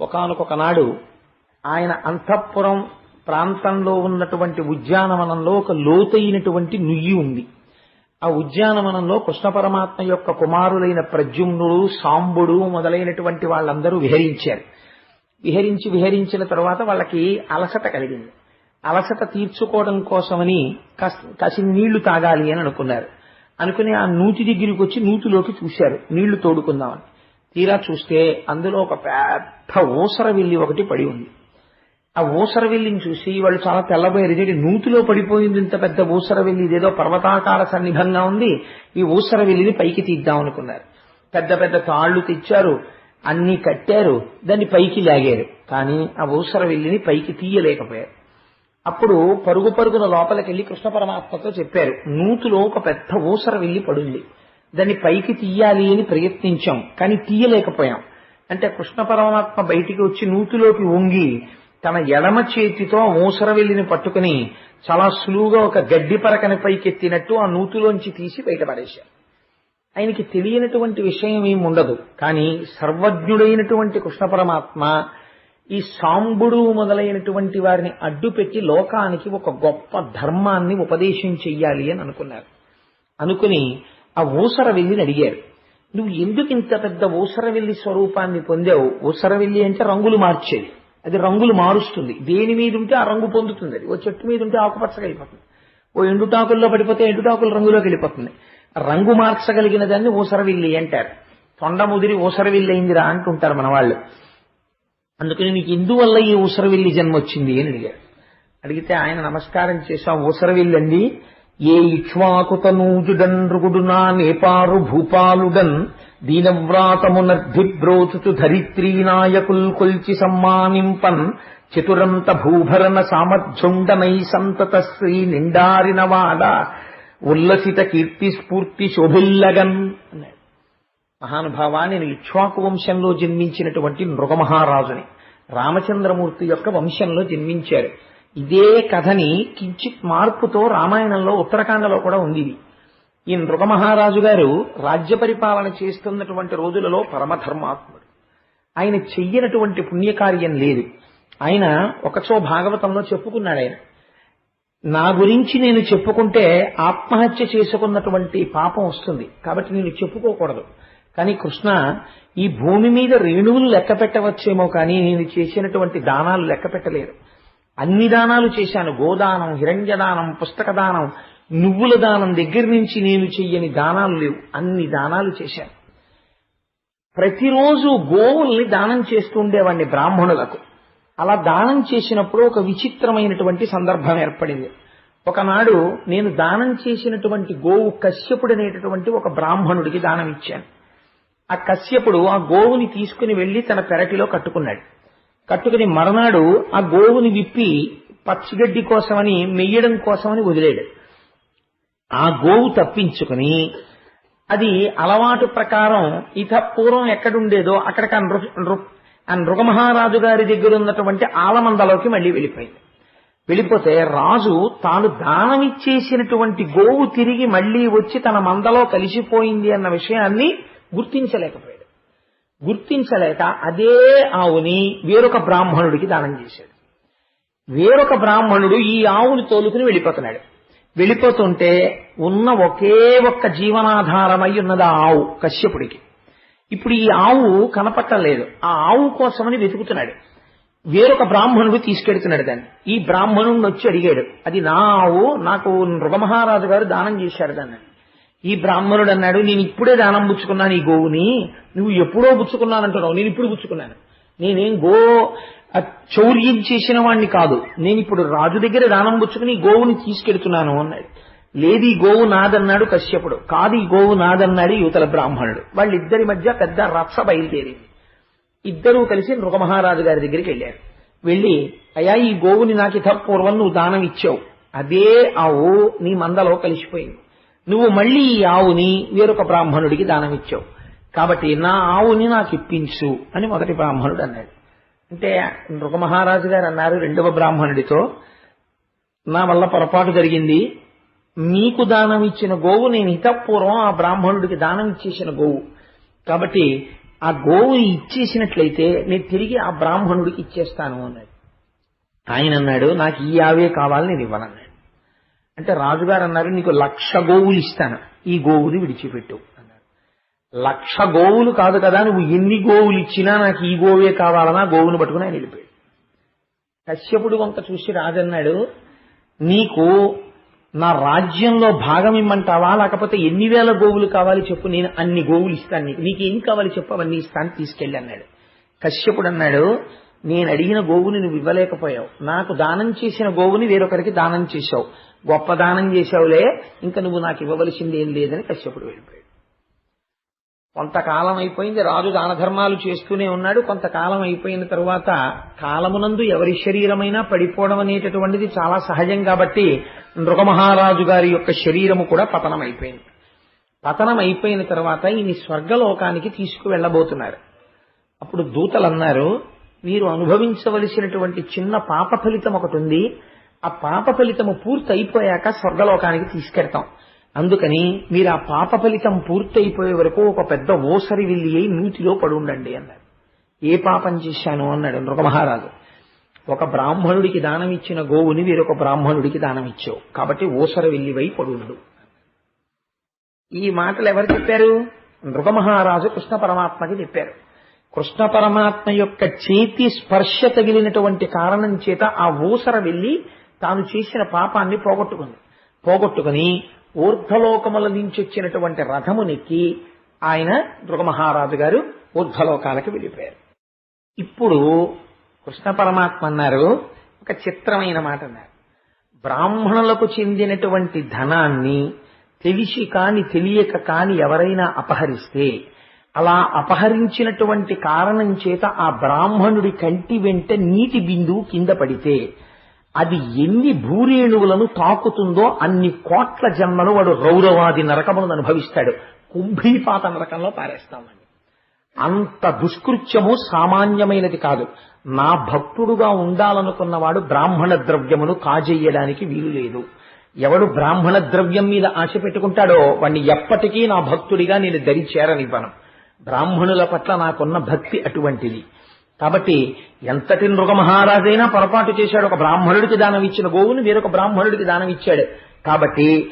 ఒకనొక నాడు ఆయన అంతఃపురం ప్రాంతంలో ఉన్నటువంటి ఉద్యానవనంలో ఒక లోతైనటువంటి నుయ్యి ఉంది. ఆ ఉద్యానవనంలో కృష్ణ పరమాత్మ యొక్క కుమారులైన ప్రద్యుమ్నుడు సాంబుడు మొదలైనటువంటి వాళ్ళందరూ విహరించారు. విహరించి విహరించిన తర్వాత వాళ్ళకి అలసట కలిగింది. అలసట తీర్చుకోవడం కోసమని కసి నీళ్ళు తాగాలి అని అనుకున్నారు. అనుకుని ఆ నూతి దగ్గరికి వచ్చి నూతిలోకి చూశారు. నీళ్ళు తోడుకుందామని. తీరా చూస్తే అందులో ఒక పెద్ద ఊసరవిల్లి ఒకటి పడి ఉంది. ఆ ఊసర విల్లిని చూసి వాళ్ళు చాలా తెల్లబోయారు. ఇదేంటి నూతిలో పడిపోయింది ఇంత పెద్ద ఊసరవిల్లి ఇదేదో పర్వతాకార సన్నిధంగా ఉంది. ఈ ఊసర విల్లిని పైకి తీద్దాం అనుకున్నారు. పెద్ద పెద్ద తాళ్ళు తెచ్చారు. అన్ని కట్టారు. దాన్ని పైకి లాగారు. కానీ ఆ ఊసరవిల్లిని పైకి తీయలేకపోయారు. అప్పుడు పరుగు పరుగున లోపలికెళ్ళి కృష్ణ పరమాత్మతో చెప్పారు నూతిలో ఒక పెద్ద ఊసర విల్లి పడుంది. దాన్ని పైకి తీయాలి అని ప్రయత్నించాం కానీ తీయలేకపోయాం. అంటే కృష్ణ పరమాత్మ బయటికి వచ్చి నూతిలోకి వంగి తన ఎడమ చేతితో మూసర వెల్లిని పట్టుకుని చాలా సులువుగా ఒక గడ్డి పరకని పైకెత్తినట్టు ఆ నూతిలోంచి తీసి బయటపడేశారు. ఆయనకి తెలియనటువంటి విషయం ఏమి ఉండదు కానీ సర్వజ్ఞుడైనటువంటి కృష్ణ పరమాత్మ ఈ సాంబుడు మొదలైనటువంటి వారిని అడ్డుపెట్టి లోకానికి ఒక గొప్ప ధర్మాన్ని ఉపదేశం చెయ్యాలి అని అనుకున్నారు. అనుకుని ఆ ఊసరవెల్లిని అడిగారు. నువ్వు ఎందుకు ఇంత పెద్ద ఊసరవెల్లి స్వరూపాన్ని పొందావు? ఊసరవెల్లి అంటే రంగులు మార్చేది. అది రంగులు మారుస్తుంది. దేని మీద ఉంటే ఆ రంగు పొందుతుంది అది. ఓ చెట్టు మీద ఉంటే ఆకుపచ్చగా వెళ్ళిపోతుంది ఓ ఎండుటాకుల్లో పడిపోతే ఎండుటాకుల రంగులోకి వెళ్ళిపోతుంది. రంగు మార్చగలిగిన దాన్ని ఊసరవిల్లి అంటారు. తొండ ముదిరి ఊసరవిల్లి అయిందిరా అంటుంటారు మన వాళ్ళు అందుకని నీకు ఎందువల్ల ఈ ఊసరవిల్లి జన్మ వచ్చింది అని అడిగారు. అడిగితే ఆయన నమస్కారం చేసి ఆ ఊసరవిల్లి అండి ఏ ఇక్ష్వాకుతనూజుడన్ రుగుడునా నేపారు భూపాలుడన్ దీనవ్రాతమునర్ధిబ్రోచుచు ధరిత్రీ నాయకుల్ కొల్చి సమ్మానింపన్ చతురంత భూభరణ సామర్థ్యుండనై సంతత శ్రీ నిండారినవాడ ఉల్లసిత కీర్తి స్ఫూర్తి శోభిల్లగన్ అన్నాడు. మహానుభావా నేను ఇక్ష్వాకు వంశంలో జన్మించినటువంటి నృగమహారాజుని రామచంద్రమూర్తి యొక్క వంశంలో జన్మించారు. ఇదే కథని కించిత్ మార్పుతో రామాయణంలో ఉత్తరకాండలో కూడా ఉంది ఇది. ఈ నృగమహారాజు గారు రాజ్య పరిపాలన చేస్తున్నటువంటి రోజులలో పరమధర్మాత్ముడు ఆయన చెయ్యనటువంటి పుణ్యకార్యం లేదు. ఆయన ఒకచో భాగవతంలో చెప్పుకున్నాడు ఆయన. నా గురించి నేను చెప్పుకుంటే ఆత్మహత్య చేసుకున్నటువంటి పాపం వస్తుంది. కాబట్టి నేను చెప్పుకోకూడదు. కానీ కృష్ణ ఈ భూమి మీద రేణువులు లెక్క పెట్టవచ్చేమో కానీ నేను చేసినటువంటి దానాలు లెక్క పెట్టలేరు అన్ని దానాలు చేశాను. గోదానం హిరణ్యదానం పుస్తక దానం నువ్వుల దానం దగ్గర నుంచి నేను చెయ్యని దానాలు లేవు. అన్ని దానాలు చేశాను. ప్రతిరోజు గోవుల్ని దానం చేస్తుండేవాడిని బ్రాహ్మణులకు. అలా దానం చేసినప్పుడు ఒక విచిత్రమైనటువంటి సందర్భం ఏర్పడింది. ఒకనాడు నేను దానం చేసినటువంటి గోవు కశ్యపుడు అనేటటువంటి ఒక బ్రాహ్మణుడికి దానం ఇచ్చాను. ఆ కశ్యపుడు ఆ గోవుని తీసుకుని వెళ్ళి తన పెరటిలో కట్టుకున్నాడు. కట్టుకుని మరనాడు ఆ గోవుని విప్పి పచ్చిగడ్డి కోసమని మెయ్యడం కోసమని వదిలేడు. ఆ గోవు తప్పించుకుని అది అలవాటు ప్రకారం ఇత పూర్వం ఎక్కడుండేదో అక్కడికి ఆ నృ ఆ నృగమహారాజు గారి దగ్గర ఉన్నటువంటి ఆలమందలోకి మళ్ళీ వెళ్ళిపోయింది. వెళ్ళిపోతే రాజు తాను దానమిచ్చేసినటువంటి గోవు తిరిగి మళ్ళీ వచ్చి తన మందలో కలిసిపోయింది అన్న విషయాన్ని గుర్తించలేకపోయాడు. గుర్తించలేక అదే ఆవుని వేరొక బ్రాహ్మణుడికి దానం చేశాడు. వేరొక బ్రాహ్మణుడు ఈ ఆవుని తోలుకుని వెళ్ళిపోతున్నాడు. వెళ్ళిపోతుంటే ఉన్న ఒకే ఒక్క జీవనాధారమై ఉన్నది ఆ ఆవు కశ్యపుడికి. ఇప్పుడు ఈ ఆవు కనపట్టలేదు. ఆ ఆవు కోసమని వెతుకుతున్నాడు. వేరొక బ్రాహ్మణుడు తీసుకెడుతున్నాడు దాన్ని. ఈ బ్రాహ్మణుడిని వచ్చి అడిగాడు అది నా ఆవు నాకు నృగమహారాజు గారు దానం చేశాడు దాన్ని. ఈ బ్రాహ్మణుడు అన్నాడు నేను ఇప్పుడే దానం పుచ్చుకున్నాను ఈ గోవుని నువ్వు ఎప్పుడో పుచ్చుకున్నానంటున్నావు నేను ఇప్పుడు పుచ్చుకున్నాను. నేనేం గో చౌర్యం చేసిన వాణ్ణి కాదు. నేను ఇప్పుడు రాజు దగ్గర దానం పుచ్చుకుని గోవుని తీసుకెడుతున్నాను అన్నాడు. లేదు ఈ గోవు నాదన్నాడు కశ్యపుడు. కాదు ఈ గోవు నాదన్నాడు యువతల బ్రాహ్మణుడు. వాళ్ళిద్దరి మధ్య పెద్ద రక్ష బయలుదేరింది. ఇద్దరూ కలిసి నృగమహారాజు గారి దగ్గరికి వెళ్ళారు. వెళ్ళి అయ్యా ఈ గోవుని నాకు ఇత పూర్వం నువ్వు దానం ఇచ్చావు. అదే ఆవు నీ మందలో కలిసిపోయింది. నువ్వు మళ్ళీ ఈ ఆవుని వేరొక బ్రాహ్మణుడికి దానం ఇచ్చావు కాబట్టి నా ఆవుని నాకు ఇప్పించు అని మొదటి బ్రాహ్మణుడు అన్నాడు. అంటే నృగమహారాజు గారు అన్నారు రెండవ బ్రాహ్మణుడితో నా వల్ల పొరపాటు జరిగింది. మీకు దానం ఇచ్చిన గోవు నేను హితపూర్వం ఆ బ్రాహ్మణుడికి దానం ఇచ్చేసిన గోవు. కాబట్టి ఆ గోవుని ఇచ్చేసినట్లయితే నేను తిరిగి ఆ బ్రాహ్మణుడికి ఇచ్చేస్తాను అన్నాడు. ఆయన అన్నాడు నాకు ఈ ఆవే కావాలి నేను ఇవ్వనన్నాడు. అంటే రాజుగారు అన్నారు నీకు లక్ష గోవులు ఇస్తాను. ఈ గోవులు విడిచిపెట్టు. అన్నారు. లక్ష గోవులు కాదు కదా నువ్వు ఎన్ని గోవులు ఇచ్చినా నాకు ఈ గోవే కావాలన్నా గోవును పట్టుకుని ఆయన వెళ్ళిపోయాడు. కశ్యపుడు వంక చూసి రాజన్నాడు నీకు నా రాజ్యంలో భాగం ఇమ్మంటావా? లేకపోతే ఎన్ని వేల గోవులు కావాలి చెప్పు నేను అన్ని గోవులు ఇస్తాను నీకు. నీకు ఏం కావాలి చెప్పు అవన్నీ ఇస్తాను తీసుకెళ్ళి అన్నాడు. కశ్యపుడు అన్నాడు నేను అడిగిన గోవుని నువ్వు ఇవ్వలేకపోయావు. నాకు దానం చేసిన గోవుని వేరొకరికి దానం చేశావు. గొప్ప దానం చేశావులే ఇంకా నువ్వు నాకు ఇవ్వవలసింది ఏం లేదని కశ్యపుడు వెళ్ళిపోయాడు. కొంతకాలం అయిపోయింది రాజు దాన ధర్మాలు చేస్తూనే ఉన్నాడు. కొంతకాలం అయిపోయిన తరువాత కాలమునందు ఎవరి శరీరమైనా పడిపోవడం అనేటటువంటిది చాలా సహజం కాబట్టి నృగమహారాజు గారి యొక్క శరీరము కూడా పతనం అయిపోయింది పతనం అయిపోయిన తర్వాత ఈయన స్వర్గలోకానికి తీసుకువెళ్ళబోతున్నారు. అప్పుడు దూతలు అన్నారు మీరు అనుభవించవలసినటువంటి చిన్న పాప ఫలితం ఒకటి ఉంది. ఆ పాప ఫలితము పూర్తి అయిపోయాక స్వర్గలోకానికి తీసుకెడతాం అందుకని మీరు ఆ పాప ఫలితం పూర్తయిపోయే వరకు ఒక పెద్ద ఓసరి విల్లి అయి నూతిలో పడి ఉండండి అన్నారు. ఏ పాపం చేశాను? అన్నాడు నృగమహారాజు ఒక బ్రాహ్మణుడికి దానం ఇచ్చిన గోవుని వేరొక బ్రాహ్మణుడికి దానం ఇచ్చావు. కాబట్టి ఓసర విల్లివై పడుండు. ఈ మాటలు ఎవరు చెప్పారు? నృగమహారాజు కృష్ణ పరమాత్మకి చెప్పారు. కృష్ణ పరమాత్మ యొక్క చేతి స్పర్శ తగిలినటువంటి కారణం చేత ఆ ఊసర వెళ్ళి తాను చేసిన పాపాన్ని పోగొట్టుకుంది. పోగొట్టుకుని ఊర్ధ్వలోకముల నుంచి వచ్చినటువంటి రథమునెక్కి ఆయన మహారాజు గారు ఊర్ధ్వలోకాలకు వెళ్ళిపోయారు. ఇప్పుడు కృష్ణ పరమాత్మ అన్నారు ఒక చిత్రమైన మాట అన్నారు. బ్రాహ్మణులకు చెందినటువంటి ధనాన్ని తెలిసి కాని తెలియక కాని ఎవరైనా అపహరిస్తే అలా అపహరించినటువంటి కారణం చేత ఆ బ్రాహ్మణుడి కంటి వెంట నీటి బిందువు కింద పడితే అది ఎన్ని భూరేణువులను తాకుతుందో అన్ని కోట్ల జన్మలు వాడు రౌరవాది నరకములను అనుభవిస్తాడు. కుంభీపాత నరకంలో పారేస్తామని అంత దుష్కృత్యము సామాన్యమైనది కాదు. నా భక్తుడుగా ఉండాలనుకున్నవాడు బ్రాహ్మణ ద్రవ్యమును కాజేయడానికి వీలు లేదు. ఎవడు బ్రాహ్మణ ద్రవ్యం మీద ఆశ పెట్టుకుంటాడో వాణ్ణి ఎప్పటికీ నా భక్తుడిగా నేను దరి చేరనివ్వను బ్రాహ్మణుల పట్ల నాకున్న భక్తి అటువంటిది. కాబట్టి ఎంతటి మృగమహారాజైనా పొరపాటు చేశాడు. ఒక బ్రాహ్మణుడికి దానం ఇచ్చిన గోవుని వేరొక బ్రాహ్మణుడికి దానం ఇచ్చాడు. కాబట్టి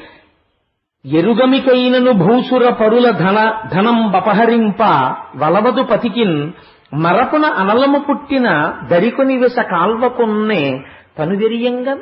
ఎరుగమికైనను భూసుర పరుల ధన ధనం బపహరింప వలవదు పతికిన్ మరపున అనలము పుట్టిన దరికొని విస కాల్వకున్నే తనుదెరియంగా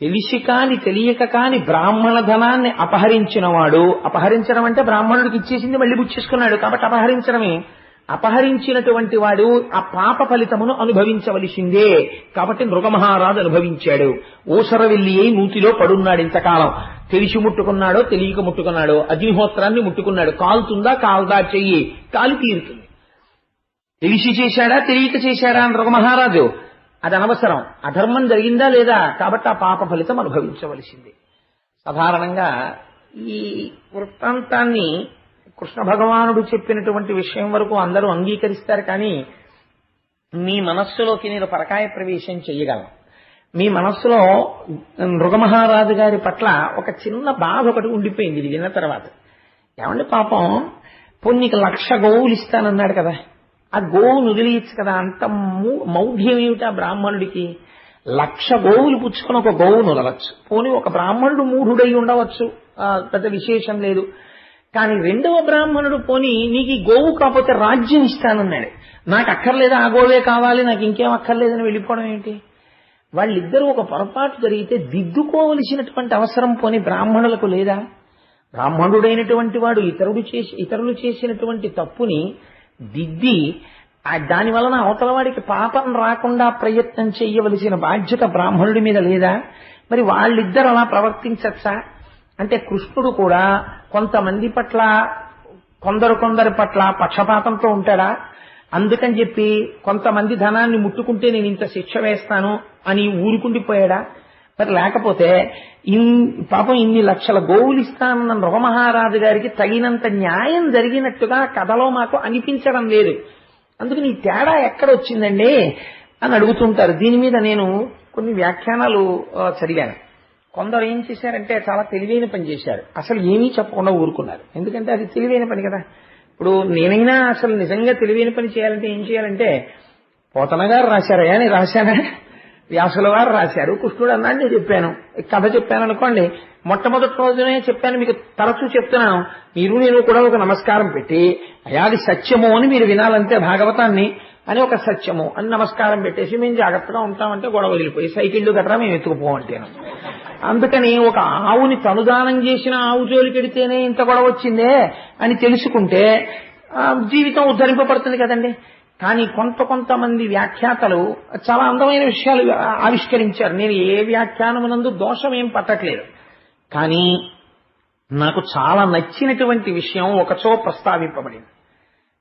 తెలిసి కాని తెలియక కాని బ్రాహ్మణ ధనాన్ని అపహరించినవాడు. అపహరించడం అంటే బ్రాహ్మణుడికి ఇచ్చేసింది మళ్ళీ బుచ్చేసుకున్నాడు. కాబట్టి అపహరించడమే. అపహరించినటువంటి వాడు ఆ పాప ఫలితమును అనుభవించవలసిందే. కాబట్టి మృగమహారాజు అనుభవించాడు. ఊసర వెళ్ళి అయి నూతిలో పడున్నాడు ఇంతకాలం. తెలిసి ముట్టుకున్నాడో తెలియక ముట్టుకున్నాడో అగ్నిహోత్రాన్ని ముట్టుకున్నాడు. కాలుతుందా కాల్దా చెయ్యి కాలి తీరుతుంది. తెలిసి చేశాడా తెలియక చేశాడా మృగమహారాజు? అది అనవసరం. అధర్మం జరిగిందా లేదా? కాబట్టి ఆ పాప ఫలితం అనుభవించవలసిందే. సాధారణంగా ఈ వృత్తాంతాన్ని కృష్ణ భగవానుడు చెప్పినటువంటి విషయం వరకు అందరూ అంగీకరిస్తారు కానీ మీ మనస్సులోకి నేను పరకాయ ప్రవేశం చేయగలను మీ మనస్సులో మృగమహారాజు గారి పట్ల ఒక చిన్న బాధ ఒకటి ఉండిపోయింది ఇది విన్న తర్వాత. ఏమండి పాపం? పొన్నికి లక్ష గోవులు ఇస్తానన్నాడు కదా. ఆ గోవును వదిలేయచ్చు కదా. అంత మౌఢ్యం ఏమిటి ఆ బ్రాహ్మణుడికి? లక్ష గోవులు పుచ్చుకొని ఒక గోవును వదలవచ్చు పోనీ ఒక బ్రాహ్మణుడు మూఢుడై ఉండవచ్చు. పెద్ద విశేషం లేదు. కానీ రెండవ బ్రాహ్మణుడు పోని నీకు ఈ గోవు కాకపోతే రాజ్యం ఇస్తానన్నాడు. నాకు అక్కర్లేదు? ఆ గోవే కావాలి. నాకు ఇంకేం అక్కర్లేదని వెళ్ళిపోవడం ఏంటి? వాళ్ళిద్దరూ ఒక పొరపాటు జరిగితే దిద్దుకోవలసినటువంటి అవసరం పోని బ్రాహ్మణులకు లేదా? బ్రాహ్మణుడైనటువంటి వాడు ఇతరుడు చేసి ఇతరులు చేసినటువంటి తప్పుని దిద్ది దాని వలన అవతల వాడికి పాపం రాకుండా ప్రయత్నం చేయవలసిన బాధ్యత బ్రాహ్మణుడి మీద లేదా? మరి వాళ్ళిద్దరు అలా ప్రవర్తించచ్చా? అంటే కృష్ణుడు కూడా కొంతమంది పట్ల కొందరు కొందరి పట్ల పక్షపాతంతో ఉంటాడా? అందుకని చెప్పి కొంతమంది ధనాన్ని ముట్టుకుంటే నేను ఇంత శిక్ష వేస్తాను అని ఊరుకుండిపోయాడా? మరి లేకపోతే ఇన్ పాపం ఇన్ని లక్షల గోవులు ఇస్తానన్న మృగమహారాజు గారికి తగినంత న్యాయం జరిగినట్టుగా కథలో మాకు అనిపించడం లేదు. అందుకని ఈ తేడా ఎక్కడ వచ్చిందండి అని అడుగుతుంటారు. దీని మీద నేను కొన్ని వ్యాఖ్యానాలు చదివాను. కొందరు ఏం చేశారంటే చాలా తెలివైన పని చేశారు. అసలు ఏమీ చెప్పకుండా ఊరుకున్నారు. ఎందుకంటే అది తెలివైన పని కదా. ఇప్పుడు నేనైనా అసలు నిజంగా తెలివైన పని చేయాలంటే ఏం చేయాలంటే పోతన గారు రాశారయ్యా నేను రాశానా వ్యాసుల వారు రాశారు. కృష్ణుడు అన్నాడు నేను చెప్పాను. కథ చెప్పాను అనుకోండి. మొట్టమొదటి రోజునే చెప్పాను మీకు తరచూ చెప్తున్నాను. మీరు నేను కూడా ఒక నమస్కారం పెట్టి అయ్యా అది సత్యము అని మీరు వినాలంటే భాగవతాన్ని అని ఒక సత్యము అని నమస్కారం పెట్టేసి మేము జాగ్రత్తగా ఉంటామంటే గొడవ వదిలిపోయి సైకిళ్ళు గట్రా మేము ఎత్తుకుపోమంటేను. అందుకని ఒక ఆవుని తనుదానం చేసిన ఆవు జోలికెడితేనే ఇంత గొడవ వచ్చిందే అని తెలుసుకుంటే జీవితం ఉద్ధరింపబడుతుంది కదండి. కానీ కొంత కొంతమంది వ్యాఖ్యాతలు చాలా అందమైన విషయాలు ఆవిష్కరించారు. నేను ఏ వ్యాఖ్యానమునందు దోషం ఏం పట్టట్లేదు. కానీ నాకు చాలా నచ్చినటువంటి విషయం ఒకచో ప్రస్తావింపబడింది.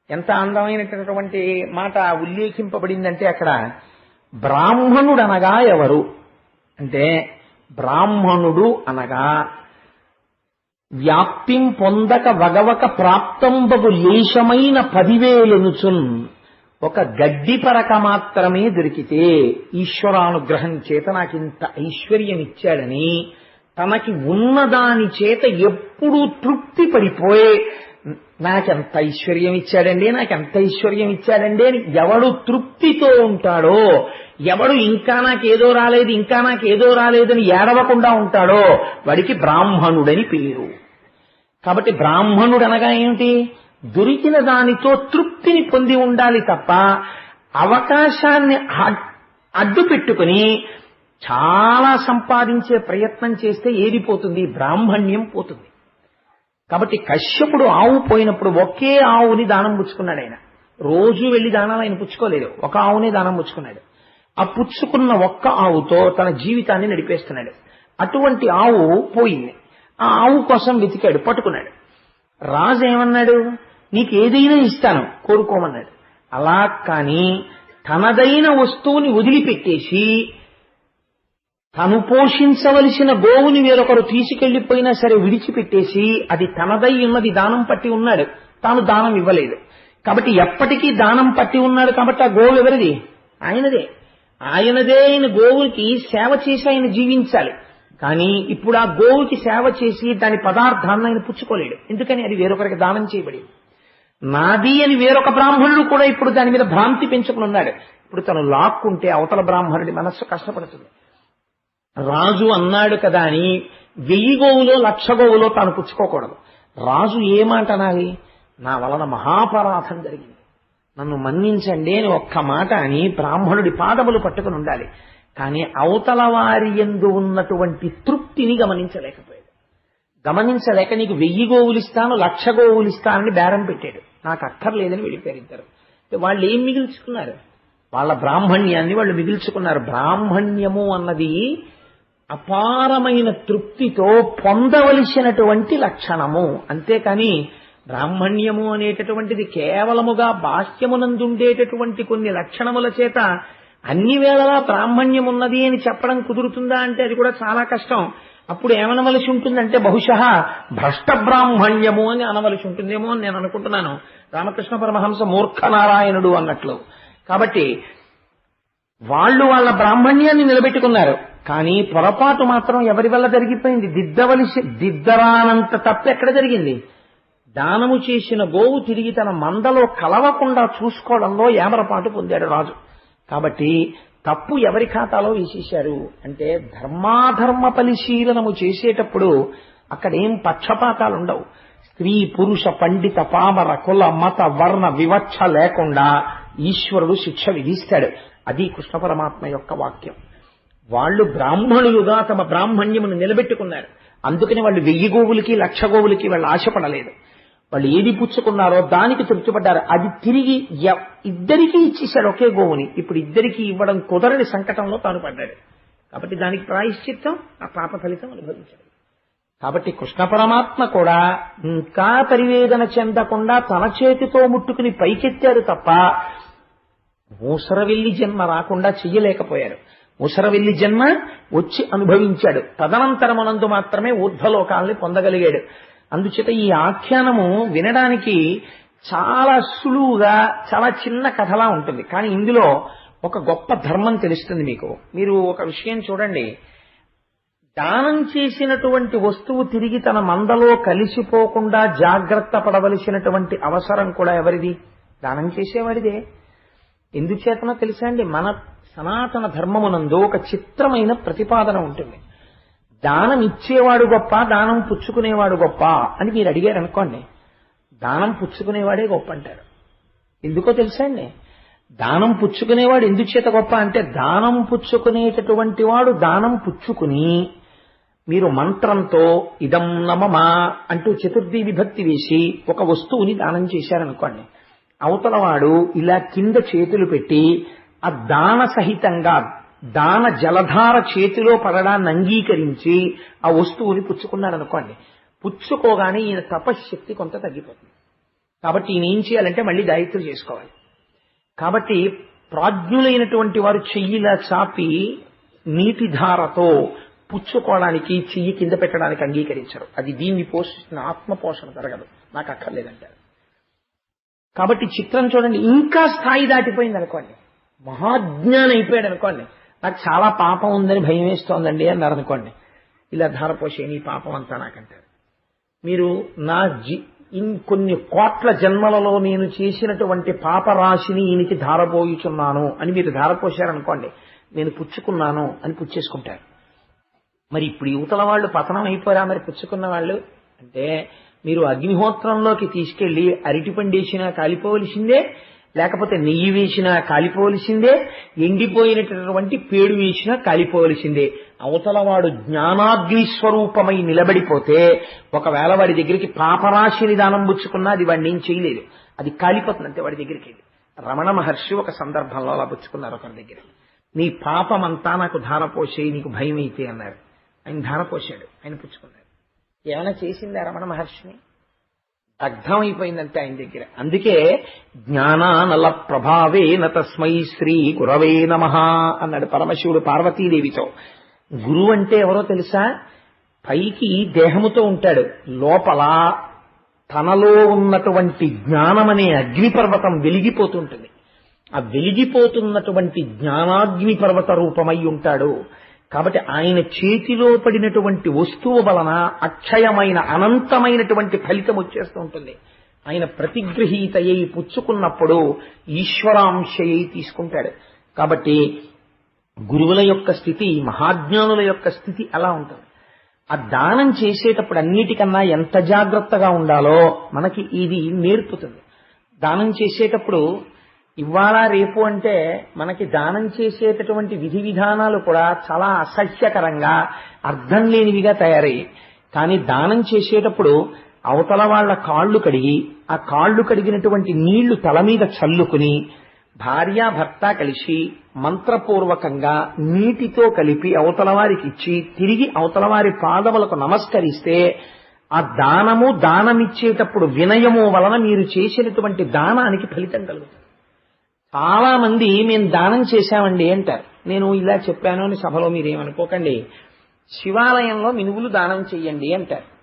ఎంత అందమైనటువంటి మాట ఉల్లేఖింపబడిందంటే అక్కడ బ్రాహ్మణుడు అనగా ఎవరు? అంటే బ్రాహ్మణుడు అనగా వ్యాప్తిం పొందక వగవక ప్రాప్తంబగు లేశమైన పదివేలనుచున్ ఒక గడ్డి పరక మాత్రమే దొరికితే ఈశ్వరానుగ్రహం చేత నాకింత ఐశ్వర్యం ఇచ్చాడని తనకి ఉన్నదాని చేత ఎప్పుడూ తృప్తి పడిపోయి నాకెంత ఐశ్వర్యం ఇచ్చాడండి నాకెంత ఐశ్వర్యం ఇచ్చాడండి అని ఎవడు తృప్తితో ఉంటాడో ఎవడు ఇంకా నాకేదో రాలేదు ఇంకా నాకేదో రాలేదని ఏడవకుండా ఉంటాడో వాడికి బ్రాహ్మణుడని పేరు. కాబట్టి బ్రాహ్మణుడు అనగా ఏమిటి? దొరికిన దానితో తృప్తిని పొంది ఉండాలి తప్ప అవకాశాన్ని అడ్డు పెట్టుకుని చాలా సంపాదించే ప్రయత్నం చేస్తే ఏది పోతుంది? బ్రాహ్మణ్యం పోతుంది. కాబట్టి కశ్యపుడు ఆవు పోయినప్పుడు ఒకే ఆవుని దానం పుచ్చుకున్నాడు ఆయన. రోజు వెళ్ళి దానాలు ఆయన పుచ్చుకోలేదు. ఒక ఆవునే దానం పుచ్చుకున్నాడు. ఆ పుచ్చుకున్న ఒక్క ఆవుతో తన జీవితాన్ని నడిపేస్తున్నాడు. అటువంటి ఆవు పోయింది. ఆ ఆవు కోసం వెతికాడు పట్టుకున్నాడు. రాజు ఏమన్నాడు? నీకు ఏదైనా ఇస్తాను కోరుకోమన్నాడు. అలా కానీ తనదైన వస్తువుని వదిలిపెట్టేసి తను పోషించవలసిన గోవుని వేరొకరు తీసుకెళ్ళిపోయినా సరే విడిచిపెట్టేసి అది తనదై ఉన్నది దానం పట్టి ఉన్నాడు. తాను దానం ఇవ్వలేదు. కాబట్టి ఎప్పటికీ దానం పట్టి ఉన్నాడు కాబట్టి ఆ గోవు ఎవరిది? ఆయనదే. ఆయనదే ఆయన గోవుకి సేవ చేసి ఆయన జీవించాలి. కానీ ఇప్పుడు ఆ గోవుకి సేవ చేసి దాని పదార్థాన్ని ఆయన పుచ్చుకోలేడు. ఎందుకని? అది వేరొకరికి దానం చేయబడింది నాది అని వేరొక బ్రాహ్మణుడు కూడా ఇప్పుడు దాని మీద భ్రాంతి పెంచుకుని ఉన్నాడు. ఇప్పుడు తను లాక్కుంటే అవతల బ్రాహ్మణుడి మనస్సు కష్టపడుతుంది. రాజు అన్నాడు కదా అని వెయ్యి గోవులో లక్ష గోవులో తాను పుచ్చుకోకూడదు. రాజు ఏమాట మాట అనాలి? నా వలన మహాపరాధం జరిగింది. నన్ను మన్నించండి అని ఒక్క మాట అని బ్రాహ్మణుడి పాదములు పట్టుకుని ఉండాలి. కానీ అవతల వారి ఎందు ఉన్నటువంటి తృప్తిని గమనించలేకపోయాడు. గమనించలేక నీకు వెయ్యి గోవులు ఇస్తాను లక్ష గోవులు ఇస్తానని బేరం పెట్టాడు. నాకు అక్కర్లేదని వెళ్ళిపోయారు ఇద్దరు వాళ్ళు ఏం మిగిల్చుకున్నారు? వాళ్ళ బ్రాహ్మణ్యాన్ని వాళ్ళు మిగిల్చుకున్నారు. బ్రాహ్మణ్యము అన్నది అపారమైన తృప్తితో పొందవలసినటువంటి లక్షణము. అంతేకాని బ్రాహ్మణ్యము అనేటటువంటిది కేవలముగా బాహ్యమునందుండేటటువంటి కొన్ని లక్షణముల చేత అన్ని వేళలా బ్రాహ్మణ్యం ఉన్నది అని చెప్పడం కుదురుతుందా అంటే అది కూడా చాలా కష్టం. అప్పుడు ఏమనవలసి ఉంటుందంటే బహుశ భ్రష్ట బ్రాహ్మణ్యము అని అనవలసి ఉంటుందేమో అని నేను అనుకుంటున్నాను. రామకృష్ణ పరమహంస మూర్ఖ నారాయణుడు అన్నట్లు. కాబట్టి వాళ్ళు వాళ్ళ బ్రాహ్మణ్యాన్ని నిలబెట్టుకున్నారు. కానీ పొరపాటు మాత్రం ఎవరి వల్ల జరిగిపోయింది? దిద్దవలసి దిద్దరానంత తప్పు ఎక్కడ జరిగింది? దానము చేసిన గోవు తిరిగి తన మందలో కలవకుండా చూసుకోవడంలో ఏమరపాటు పొందాడు రాజు. కాబట్టి తప్పు ఎవరి ఖాతాలో వేసేశారు? అంటే ధర్మాధర్మ పరిశీలనము చేసేటప్పుడు అక్కడేం పక్షపాతాలు ఉండవు స్త్రీ పురుష పండిత పామర కుల మత వర్ణ వివక్ష లేకుండా ఈశ్వరుడు శిక్ష విధిస్తాడు. అది కృష్ణ పరమాత్మ యొక్క వాక్యం. వాళ్ళు బ్రాహ్మణులుగా తమ బ్రాహ్మణ్యమును నిలబెట్టుకున్నారు. అందుకని వాళ్ళు వెయ్యి గోవులకి లక్ష గోవులకి వాళ్ళు ఆశపడలేదు. వాళ్ళు ఏది పుచ్చుకున్నారో దానికి తృప్తిపడ్డారు. అది తిరిగి ఇద్దరికీ ఇచ్చేశాడు ఒకే గోవుని. ఇప్పుడు ఇద్దరికీ ఇవ్వడం కుదరని సంకటంలో తాను పడ్డాడు. కాబట్టి దానికి ప్రాయశ్చిత్తం ఆ పాప ఫలితం అనుభవించాడు. కాబట్టి కృష్ణ పరమాత్మ కూడా ఇంకా పరివేదన చెందకుండా తన చేతితో ముట్టుకుని పైకెత్తారు తప్ప మూసరవెల్లి జన్మ రాకుండా చెయ్యలేకపోయారు. మూసరవెల్లి జన్మ వచ్చి అనుభవించాడు. తదనంతరమునందు మాత్రమే ఊర్ధ్వలోకాల్ని పొందగలిగాడు. అందుచేత ఈ ఆఖ్యానము వినడానికి చాలా సులువుగా చాలా చిన్న కథలా ఉంటుంది. కానీ ఇందులో ఒక గొప్ప ధర్మం తెలుస్తుంది మీకు. మీరు ఒక విషయం చూడండి. దానం చేసినటువంటి వస్తువు తిరిగి తన మందలో కలిసిపోకుండా జాగ్రత్త పడవలసినటువంటి అవసరం కూడా ఎవరిది? దానం చేసేవాడిదే ఎందుచేతనో తెలుసా అండి? మన సనాతన ధర్మమునందు ఒక చిత్రమైన ప్రతిపాదన ఉంటుంది. దానం ఇచ్చేవాడు గొప్ప దానం పుచ్చుకునేవాడు గొప్ప అని మీరు అడిగారు అనుకోండి. దానం పుచ్చుకునేవాడే గొప్ప అంటారు. ఎందుకో తెలుసా అండి? దానం పుచ్చుకునేవాడు ఎందుచేత గొప్ప అంటే దానం పుచ్చుకునేటటువంటి వాడు దానం పుచ్చుకుని మీరు మంత్రంతో ఇదం నమమా అంటూ చతుర్థి విభక్తి వేసి ఒక వస్తువుని దానం చేశారనుకోండి. అవతలవాడు ఇలా కింద చేతులు పెట్టి ఆ దాన సహితంగా దాన జలధార చేతిలో పడడాన్ని అంగీకరించి ఆ వస్తువుని పుచ్చుకున్నాడు అనుకోండి పుచ్చుకోగానే ఈయన తపశ్శక్తి కొంత తగ్గిపోతుంది. కాబట్టి ఈయన ఏం చేయాలంటే మళ్ళీ గాయత్రి చేసుకోవాలి. కాబట్టి ప్రాజ్ఞులైనటువంటి వారు చెయ్యిలా చాపి నీటి ధారతో పుచ్చుకోవడానికి చెయ్యి కింద పెట్టడానికి అంగీకరించరు. అది దీన్ని పోషిస్తున్న ఆత్మ పోషణ జరగదు. నాకు అక్కర్లేదంటారు కాబట్టి చిత్రం చూడండి ఇంకా స్థాయి దాటిపోయింది అనుకోండి మహాజ్ఞానం అయిపోయాడు అనుకోండి నాకు చాలా పాపం ఉందని భయం వేస్తోందండి అన్నారు అనుకోండి ఇలా ధారపోసే నీ పాపం అంతా నాకంటారు. మీరు నా జీ ఇన్ కొన్ని కోట్ల జన్మలలో నేను చేసినటువంటి పాపరాశిని ఈయనకి ధారపోయుచున్నాను అని మీరు ధారపోశారనుకోండి నేను పుచ్చుకున్నాను అని పుచ్చేసుకుంటారు. మరి ఇప్పుడు యువతల వాళ్ళు పతనం అయిపోరా మరి పుచ్చుకున్న వాళ్ళు? అంటే మీరు అగ్నిహోత్రంలోకి తీసుకెళ్ళి అరటిపండు వేసినా కాలిపోవలసిందే లేకపోతే నెయ్యి వేసినా కాలిపోవలసిందే ఎండిపోయినటువంటి పేడు వేసినా కాలిపోవలసిందే. అవతలవాడు జ్ఞానాగ్ని స్వరూపమై నిలబడిపోతే ఒకవేళ వాడి దగ్గరికి పాపరాశిని దానం పుచ్చుకున్నా అది వాడిని ఏం చేయలేదు. అది కాలిపోతుంది అంతే వాడి దగ్గరికి రమణ మహర్షి ఒక సందర్భంలో అలా పుచ్చుకున్నారు ఒకరి దగ్గర నీ పాపమంతా నాకు ధారపోసే నీకు భయం అయితే అన్నారు. ఆయన ధారపోసాడు ఆయన పుచ్చుకున్నాడు ఏమైనా చేసిందా రమణ మహర్షిని? అర్థమైపోయిందంటే ఆయన దగ్గర. అందుకే జ్ఞానానల ప్రభావే తస్మై శ్రీ గురవే నమ అన్నాడు పరమశివుడు పార్వతీదేవితో. గురువు అంటే ఎవరో తెలుసా? పైకి దేహముతో ఉంటాడు. లోపల తనలో ఉన్నటువంటి జ్ఞానమనే అగ్నిపర్వతం వెలిగిపోతుంటుంది. ఆ వెలిగిపోతున్నటువంటి జ్ఞానాగ్ని పర్వత రూపమై ఉంటాడు. కాబట్టి ఆయన చేతిలో పడినటువంటి వస్తువు వలన అక్షయమైన అనంతమైనటువంటి ఫలితం వచ్చేస్తూ ఉంటుంది. ఆయన ప్రతిగ్రహీతయ్యి పుచ్చుకున్నప్పుడు ఈశ్వరాంశయ్యి తీసుకుంటాడు. కాబట్టి గురువుల యొక్క స్థితి మహాజ్ఞానుల యొక్క స్థితి అలా ఉంటుంది? ఆ దానం చేసేటప్పుడు అన్నిటికన్నా ఎంత జాగ్రత్తగా ఉండాలో మనకి ఇది నేర్పుతుంది. దానం చేసేటప్పుడు ఇవాళ రేపు అంటే మనకి దానం చేసేటటువంటి విధి విధానాలు కూడా చాలా అసహ్యకరంగా అర్థం లేనివిగా తయారయ్యాయి. కానీ దానం చేసేటప్పుడు అవతల వాళ్ళ కాళ్ళు కడిగి ఆ కాళ్ళు కడిగినటువంటి నీళ్ళు తల మీద చల్లుకుని భార్యాభర్త కలిసి మంత్రపూర్వకంగా నీటితో కలిపి అవతల వారికి ఇచ్చి తిరిగి అవతల వారి పాదములకు నమస్కరిస్తే ఆ దానము దానమిచ్చేటప్పుడు వినయము వలన మీరు చేసినటువంటి దానానికి ఫలితం కలుగుతుంది. చాలా మంది మేము దానం చేశామండి అంటారు. నేను ఇలా చెప్పాను అని సభలో మీరేమనుకోకండి. శివాలయంలో మినువులు దానం చెయ్యండి అంటారు.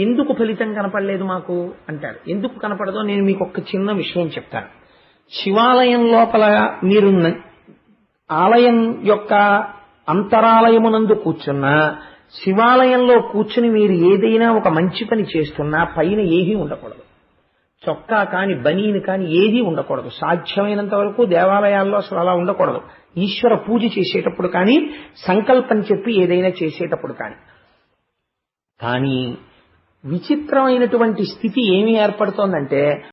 ఎందుకు ఫలితం కనపడలేదు మాకు? అంటారు. ఎందుకు కనపడదో నేను మీకు ఒక చిన్న విషయం చెప్తాను. శివాలయం లోపల మీరు ఆలయం యొక్క అంతరాలయమునందు కూర్చున్నా శివాలయంలో కూర్చుని మీరు ఏదైనా ఒక మంచి పని చేస్తున్నా పైన ఏమీ ఉండకూడదు. చొక్కా కాని బనీని కాని ఏదీ ఉండకూడదు. సాధ్యమైనంత వరకు దేవాలయాల్లో అసలు అలా ఉండకూడదు. ఈశ్వర పూజ చేసేటప్పుడు కానీ సంకల్పం చెప్పి ఏదైనా చేసేటప్పుడు కానీ. కానీ విచిత్రమైనటువంటి స్థితి ఏమి ఏర్పడుతోందంటే